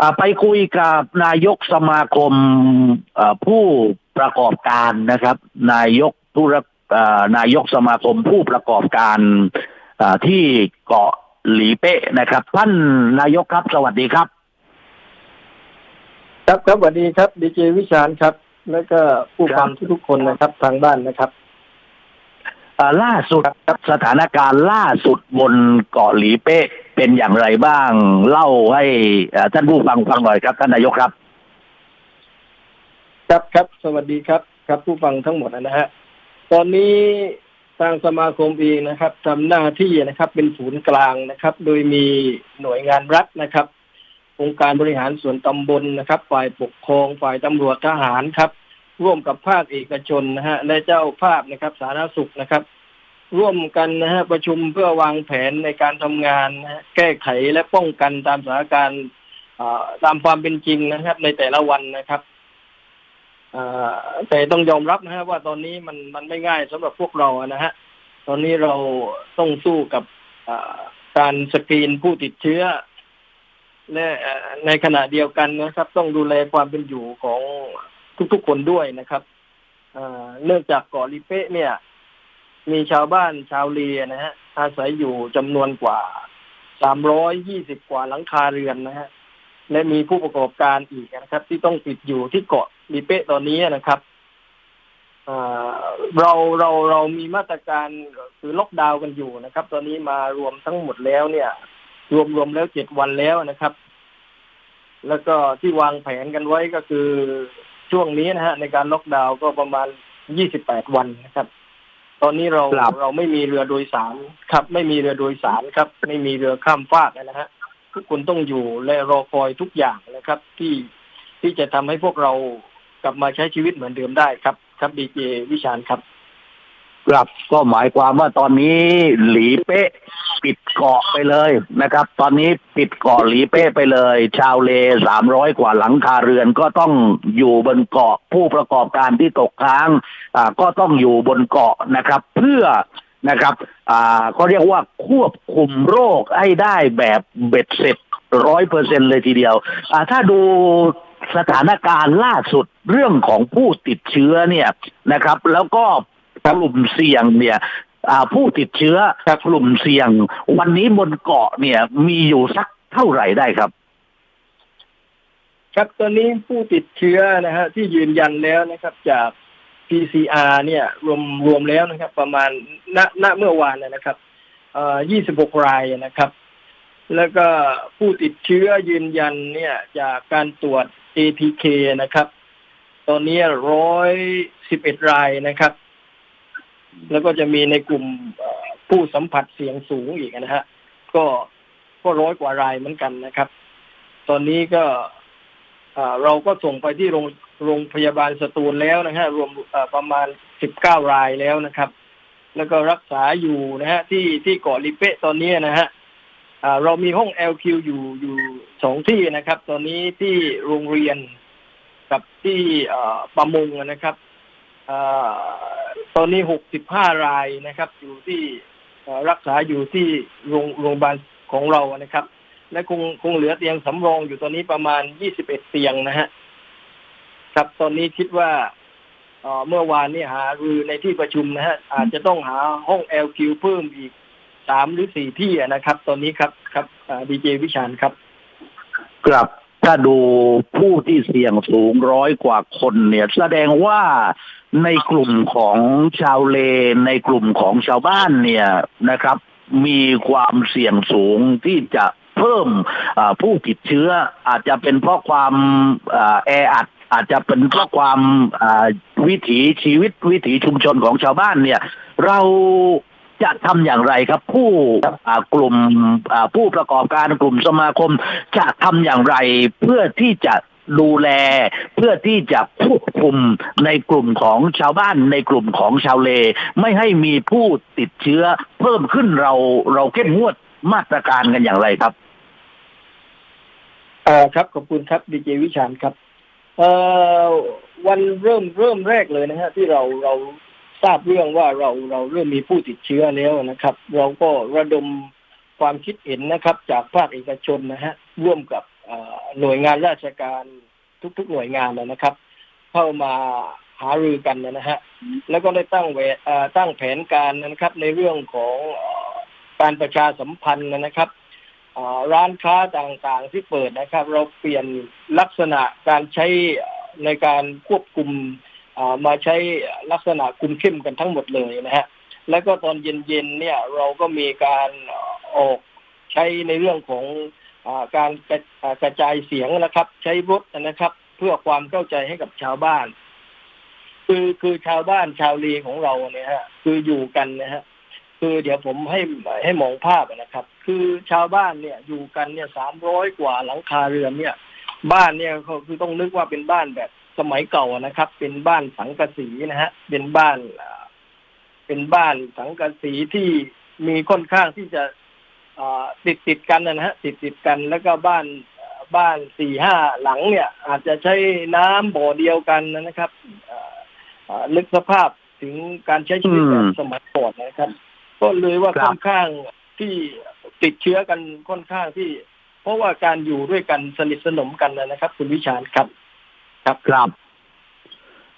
อ่าไปคุยกับนายกสมาคมอ่าผู้ประกอบการนะครับ นายกผู้รับอ่านายกสมาคมผู้ประกอบการอ่าที่เกาะหลีเป๊ะนะครับ ท่านนายกครับ สวัสดีครับ ครับครับสวัสดีครับดีเจวิชาญครับ แล้วก็ผู้ฟังทุกๆคนนะครับ ทางบ้านนะครับอ่าล่าสุดครับสถานการณ์ล่าสุดบนเกาะหลีเป๊ะ เป็นอย่างไรบ้าง เล่าให้ท่านผู้ฟังฟังหน่อยครับ ท่านนายกครับ ครับครับ สวัสดีครับ ครับผู้ฟังทั้งหมดนะฮะตอนนี้ทางสมาคมเองนะครับทำหน้าที่นะครับเป็นศูนย์กลางนะครับ โดยมีหน่วยงานรัฐนะครับ องค์การบริหารส่วนตำบลนะครับ ฝ่ายปกครองฝ่ายตำรวจทหารครับ ร่วมกับภาคเอกชนนะฮะและเจ้าภาพนะครับ สาธารณสุขนะครับ ร่วมกันนะฮะประชุมเพื่อวางแผนในการทำงานนะฮะแก้ไขและป้องกันตามสถานการณ์ตามความเป็นจริงนะครับ ในแต่ละวันนะครับแต่ต้องยอมรับนะฮะว่าตอนนี้มันมันไม่ง่ายสำหรับพวกเรานะฮะตอนนี้เราต้องสู้กับการสกรีนผู้ติดเชื้อและในขณะเดียวกันนะครับ ต้องดูแลความเป็นอยู่ของทุกๆคนด้วยนะครับเนื่องจากเกาะลิเป้เนี่ย มีชาวบ้านชาวเลียนะฮะอาศัยอยู่จำนวนกว่า320กว่าหลังคาเรือนนะฮะ และมีผู้ประกอบการอีกนะครับ ที่ต้องติดอยู่ที่เกาะลิเป้ตอนนี้นะครับเราเราเรามีมาตรการคือล็อกดาวน์กันอยู่นะครับ ตอนนี้มารวมทั้งหมดแล้วเนี่ย รวมรวมแล้วเจ็ดวันแล้วนะครับ แล้วก็ที่วางแผนกันไว้ก็คือช่วงนี้นะฮะ ในการล็อกดาวน์ก็ประมาณ28วันนะครับ ตอนนี้เราครับเราไม่มีเรือโดยสารครับ ไม่มีเรือโดยสารครับ ไม่มีเรือข้ามฟากนะฮะทุกคนต้องอยู่และรอคอยทุกอย่างนะครับ ที่ที่จะทำให้พวกเรากลับมาใช้ชีวิตเหมือนเดิมได้ครับ ครับดีเจวิชาญครับ ครับก็หมายความว่าตอนนี้หลีเป๊ะปิดเกาะไปเลยนะครับ ตอนนี้ปิดเกาะหลีเป๊ะไปเลย ชาวเลสามร้อยกว่าหลังคาเรือนก็ต้องอยู่บนเกาะผู้ประกอบการที่ตกค้างอ่าก็ต้องอยู่บนเกาะนะครับ เพื่อนะครับอ่าก็เรียกว่าควบคุมโรคให้ได้แบบเบ็ดเสร็จร้อยเปอร์เซ็นเลยทีเดียวอ่าถ้าดูสถานการณ์ล่าสุดเรื่องของผู้ติดเชื้อเนี่ยนะครับ แล้วก็ กลุ่มเสี่ยงเนี่ยอ่าผู้ติดเชื้อกลุ่มเสี่ยง วันนี้บนเกาะเนี่ย มีอยู่สักเท่าไหร่ได้ครับ ครับตอนนี้ผู้ติดเชื้อนะฮะที่ยืนยันแล้วนะครับ จาก PCR เนี่ย รวมรวมแล้วนะครับ ประมาณณณเมื่อวานนะนะครับเอ่อ26รายนะครับ แล้วก็ผู้ติดเชื้อยืนยันเนี่ย จากการตรวจ ATK นะครับ ตอนนี้ร้อยสิบเอ็ดรายนะครับ แล้วก็จะมีในกลุ่มผู้สัมผัสเสียงสูงอีกนะฮะ ก็ก็ร้อยกว่ารายเหมือนกันนะครับ ตอนนี้ก็เราก็ส่งไปที่โรงโรงพยาบาลสตูลแล้วนะฮะรวมประมาณสิบเก้ารายแล้วนะครับ แล้วก็รักษาอยู่นะฮะที่ที่เกาะลิเปะตอนนี้นะฮะเรามีห้อง LQ อยู่อยู่สองที่นะครับ ตอนนี้ที่โรงเรียนกับที่ประมงนะครับ ตอนนี้หกสิบห้ารายนะครับ อยู่ที่รักษาอยู่ที่โรงโรงพยาบาลของเรานะครับ และคงคงเหลือเตียงสำรองอยู่ตอนนี้ประมาณ21เตียงนะฮะครับตอนนี้คิดว่าเมื่อวานนี้หารือในที่ประชุมนะฮะอาจจะต้องหาห้อง LQ เพิ่มอีกสามหรือสี่ที่นะครับ ตอนนี้ครับครับดีเจวิชาญครับกลับถ้าดูผู้ที่เสี่ยงสูงร้อยกว่าคนเนี่ย แสดงว่า ในกลุ่มของชาวเลในกลุ่มของชาวบ้านเนี่ยนะครับ มีความเสี่ยงสูงที่จะเพิ่มผู้ติดเชื้อ อาจจะเป็นเพราะความแออัดอาจจะเป็นเพราะความวิถีชีวิตวิถีชุมชนของชาวบ้านเนี่ย เราจะทำอย่างไรครับ ผู้กลุ่มผู้ประกอบการกลุ่มสมาคมจะทำอย่างไรเพื่อที่จะ ดูแลเพื่อที่จะควบคุมในกลุ่มของชาวบ้านในกลุ่มของชาวเล ไม่ให้มีผู้ติดเชื้อเพิ่มขึ้นเราเราเข้มงวดมาตรการกันอย่างไรครับเอ่าครับขอบคุณครับดีเจวิชาญครับเอ่อวันเริ่มเริ่มแรกเลยนะฮะที่เราเราทราบเรื่องว่าเราเราเริ่มมีผู้ติดเชื้อแล้วนะครับ เราก็ระดมความคิดเห็นนะครับ จากภาคเอกชนนะฮะร่วมกับ หน่วยงานราชการทุกๆหน่วยงานนะครับ เข้ามาหารือกันนะฮะแล้วก็ได้ตั้งเวตั้งแผนการนะครับ ในเรื่องของการประชาสัมพันธ์นะครับร้านค้าต่างๆที่เปิดนะครับ เราเปลี่ยนลักษณะการใช้ในการควบคุมมาใช้ลักษณะคุมเข้มกันทั้งหมดเลยนะฮะแล้วก็ตอนเย็นๆเนี่ยเราก็มีการออกใช้ในเรื่องของ การกระกระจายเสียงนะครับ ใช้รถนะครับ เพื่อความเข้าใจให้กับชาวบ้าน คือคือชาวบ้านชาวลีของเราเนี่ยฮะคืออยู่กันนะฮะคือเดี๋ยวผมให้ให้มองภาพนะครับ คือชาวบ้านเนี่ยอยู่กันเนี่ยสามร้อยกว่าหลังคาเรือนเนี่ย บ้านเนี่ยเขาคือต้องนึกว่าเป็นบ้านแบบสมัยเก่านะครับ เป็นบ้านสังกะสีนะฮะเป็นบ้านเป็นบ้านสังกะสีที่มีค่อนข้างที่จะ ติดติดกันนะฮะติดติดกันแล้วก็บ้านอ่าบ้านสี่ห้าหลังเนี่ย อาจจะใช้น้ำบ่อเดียวกันนะครับอ่าอ่านึกสภาพถึงการใช้ชีวิตแบบอืมสมัยก่อนนะครับ ก็เลยว่าครับค่อนข้างที่ติดเชื้อกันค่อนข้างที่ เพราะว่าการอยู่ด้วยกันสนิทสนมกันนะครับ คุณวิชาญครับครับ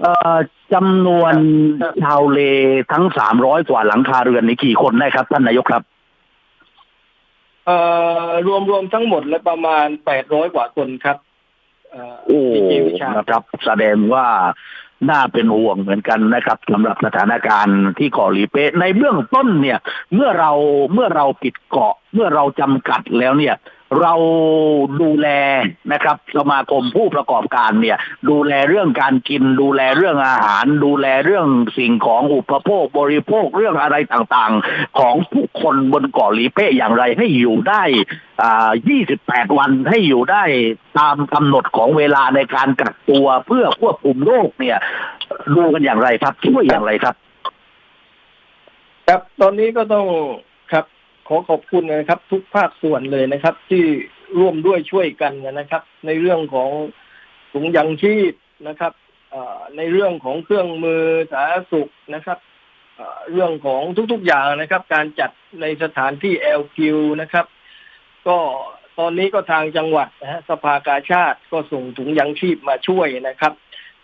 เอ่อจำนวนครับชาวเลทั้งสามร้อยกว่าหลังคาเรือนนี้กี่คนได้ครับท่านนายกครับ เอ่อรวมรวมทั้งหมดแล้วประมาณแปดร้อยกว่าคนครับเอ่อโอ้ดีเจวิชาญนะครับแสดงว่าน่าเป็นห่วงเหมือนกันนะครับสำหรับสถานการณ์ที่เกาะหลีเป๊ะในเบื้องต้นเนี่ย เมื่อเราเมื่อเราปิดเกาะเมื่อเราจำกัดแล้วเนี่ย เราดูแลนะครับ สมาคมผู้ประกอบการเนี่ย ดูแลเรื่องการกิน ดูแลเรื่องอาหาร ดูแลเรื่องสิ่งของอุปโภคบริโภคเรื่องอะไรต่างๆ ของผู้คนบนเกาะหลีเป๊ะอย่างไรให้อยู่ได้อ่า28 วันให้อยู่ได้ตามกำหนดของเวลาในการกักตัวเพื่อควบคุมโรคเนี่ย ดูกันอย่างไรครับช่วยอย่างไรครับ ครับตอนนี้ก็ต้องครับ ขอขอบคุณนะครับ ทุกภาคส่วนเลยนะครับ ที่ร่วมด้วยช่วยกันนะครับ ในเรื่องของถุงยังชีพนะครับในเรื่องของเครื่องมือสาธารณสุขนะครับเอ่อเรื่องของทุกๆอย่างนะครับ การจัดในสถานที่ LQ นะครับ ก็ตอนนี้ก็ทางจังหวัดนะฮะสภากาชาติก็ส่งถุงยังชีพมาช่วยนะครับ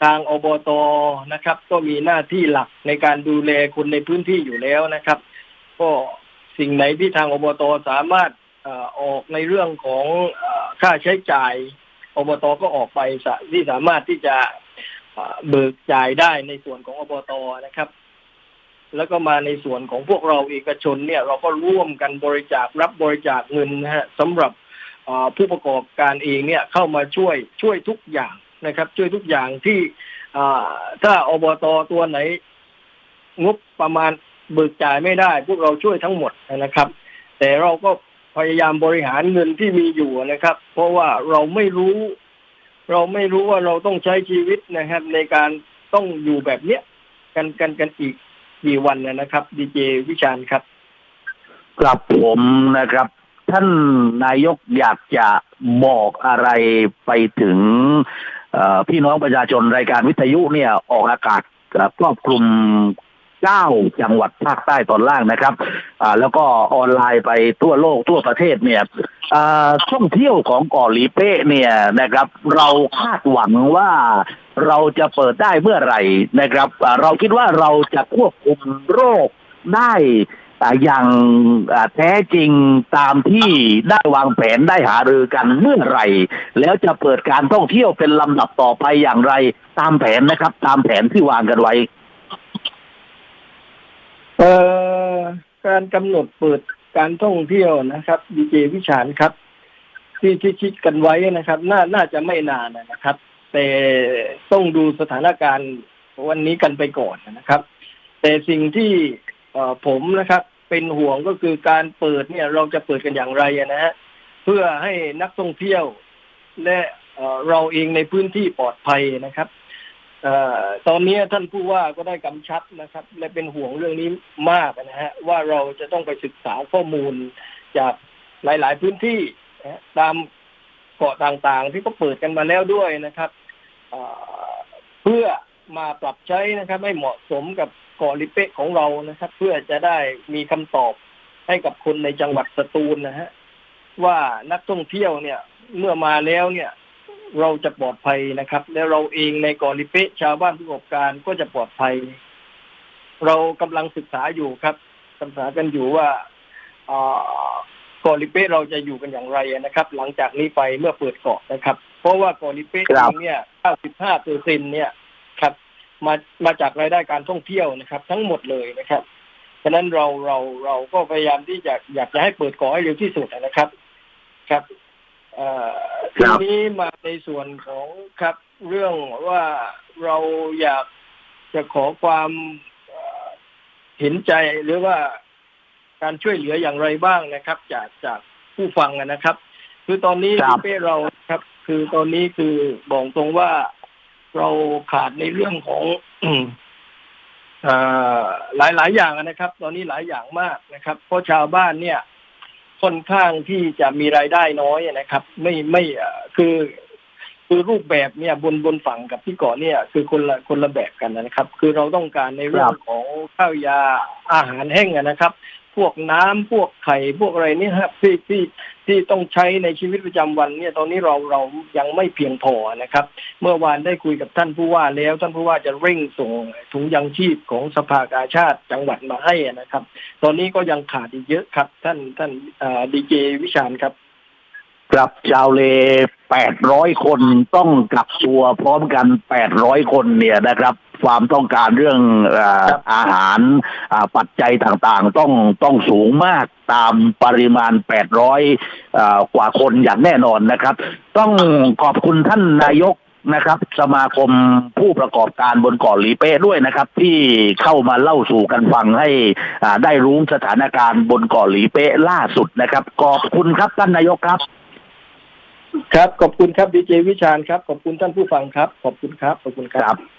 ทางอบตนะครับ ก็มีหน้าที่หลักในการดูแลคนในพื้นที่อยู่แล้วนะครับ ก็ สิ่งไหนที่ทางอบตสามารถออกในเรื่องของค่าใช้จ่ายอบตก็ออกไปที่สามารถที่จะเบิกจ่ายได้ในส่วนของอบตนะครับ แล้วก็มาในส่วนของพวกเราเอกชนเนี่ย เราก็ร่วมกันบริจาครับบริจาคเงินนะฮะสำหรับผู้ประกอบการเองเนี่ยเข้ามาช่วยช่วยทุกอย่างนะครับ ช่วยทุกอย่างที่ถ้าอบตตัวไหน งบประมาณ เบิกจ่ายไม่ได้ พวกเราช่วยทั้งหมดนะครับ แต่เราก็พยายามบริหารเงินที่มีอยู่นะครับ เพราะว่าเราไม่รู้ เราไม่รู้ว่าเราต้องใช้ชีวิตนะครับ ในการต้องอยู่แบบเนี้ยกันกันกันอีกกี่วันนะครับดีเจวิชาญครับครับผมนะครับ ท่านนายกอยากจะบอกอะไรไปถึงพี่น้องประชาชนรายการวิทยุเนี่ยออกอากาศครอบคลุม เก้าจังหวัดภาคใต้ตอนล่างนะครับ อ่า แล้วก็ออนไลน์ไปทั่วโลกทั่วประเทศเนี่ยอ่าท่องเที่ยวของเกาะลีเป้เนี่ยนะครับ เราคาดหวังว่าเราจะเปิดได้เมื่อไหร่นะครับอ่าเราคิดว่าเราจะควบคุมโรคได้อย่างแท้จริงตามที่ได้วางแผนได้หารือกันเมื่อไหร่ แล้วจะเปิดการท่องเที่ยวเป็นลำดับต่อไปอย่างไร ตามแผนนะครับ ตามแผนที่วางกันไว้ เอ่อการกำหนดเปิดการท่องเที่ยวนะครับดีเจวิชาญครับ ที่ที่คิดกันไว้นะครับ น่าน่าจะไม่นานนะครับ แต่ต้องดูสถานการณ์วันนี้กันไปก่อนนะครับ แต่สิ่งที่เอผมนะครับ เป็นห่วงก็คือการเปิดเนี่ย เราจะเปิดกันอย่างไรนะฮะเพื่อให้นักท่องเที่ยว และเราเองในพื้นที่ปลอดภัยนะครับ ตอนนี้ท่านผู้ว่าก็ได้กำชับนะครับ และเป็นห่วงเรื่องนี้มากนะฮะว่าเราจะต้องไปศึกษาข้อมูลจากหลาย ๆ พื้นที่ตามเกาะต่างๆ ที่ก็เปิดกันมาแล้วด้วยนะครับเอ่อเพื่อมาปรับใช้นะครับ ให้เหมาะสมกับเกาะลิเปะของเรานะครับ เพื่อจะได้มีคำตอบให้กับคนในจังหวัดสตูลนะฮะว่านักท่องเที่ยวเนี่ย เมื่อมาแล้วเนี่ย เราจะปลอดภัยนะครับ และเราเองในเกอลิเปะชาวบ้านผู้ประกอบการก็จะปลอดภัย เรากำลังศึกษาอยู่ครับศึกษากันอยู่ว่าอ่ากอลิเปะเราจะอยู่กันอย่างไรนะครับ หลังจากนี้ไปเมื่อเปิดเกาะนะครับ เพราะว่ากอลิเปะคเอรับงเนี่ย 95เปอร์เซ็นเนี่ยครับ มามาจากรายได้การท่องเที่ยวนะครับ ทั้งหมดเลยนะครับฉะนั้นเราเราเราก็พยายามที่จะอยากจะให้เปิดเกาะให้เร็วที่สุดนะครับ ครับเอ่อครั ทีบนี้มาในส่วนของครับเรื่องว่าเราอยากจะขอความเอ่อเห็นใจหรือว่าการช่วยเหลืออย่างไรบ้างนะครับ จากจากผู้ฟังนะครับ คือตอนนี้ครับพี่เป้เราครับ คือตอนนี้คือบอกตรงว่าเราขาดในเรื่องของเอ่อหลายหลายอย่างนะครับ ตอนนี้หลายอย่างมากนะครับ เพราะชาวบ้านเนี่ย ค่อนข้างที่จะมีรายได้น้อยนะครับ ไม่ไม่คือคือรูปแบบเนี่ยบนบนฝั่งกับที่เกาะเนี่ย คือคนละคนละแบบกันนะครับ คือเราต้องการในเรื่องของข้าวยาอาหารแห้งนะครับ พวกน้ำพวกไข่พวกอะไรเนี่ยครับที่ที่ที่ต้องใช้ในชีวิตประจำวันเนี่ยตอนนี้เราเรายังไม่เพียงพอนะครับ เมื่อวานได้คุยกับท่านผู้ว่าแล้ว ท่านผู้ว่าจะเร่งส่งถุงยังชีพของสภากาชาติจังหวัดมาให้นะครับ ตอนนี้ก็ยังขาดอีกเยอะครับ ท่านท่านดีเจวิชานครับ ครับชาวเลแปดร้อยคนต้องกักตัวพร้อมกันแปดร้อยคนเนี่ยนะครับ ความต้องการเรื่องอาหารปัจจัยต่างๆ ต้องต้องสูงมากตามปริมาณแปดร้อยกว่าคนอย่างแน่นอนนะครับ ต้องขอบคุณท่านนายกนะครับ สมาคมผู้ประกอบการบนเกาะหลีเป้ด้วยนะครับ ที่เข้ามาเล่าสู่กันฟังให้ได้รู้สถานการณ์บนเกาะหลีเป้ล่าสุดนะครับ ขอบคุณครับท่านนายกครับ ครับ ขอบคุณครับดีเจวิชาญครับ ขอบคุณท่านผู้ฟังครับ ขอบคุณครับ ขอบคุณครับ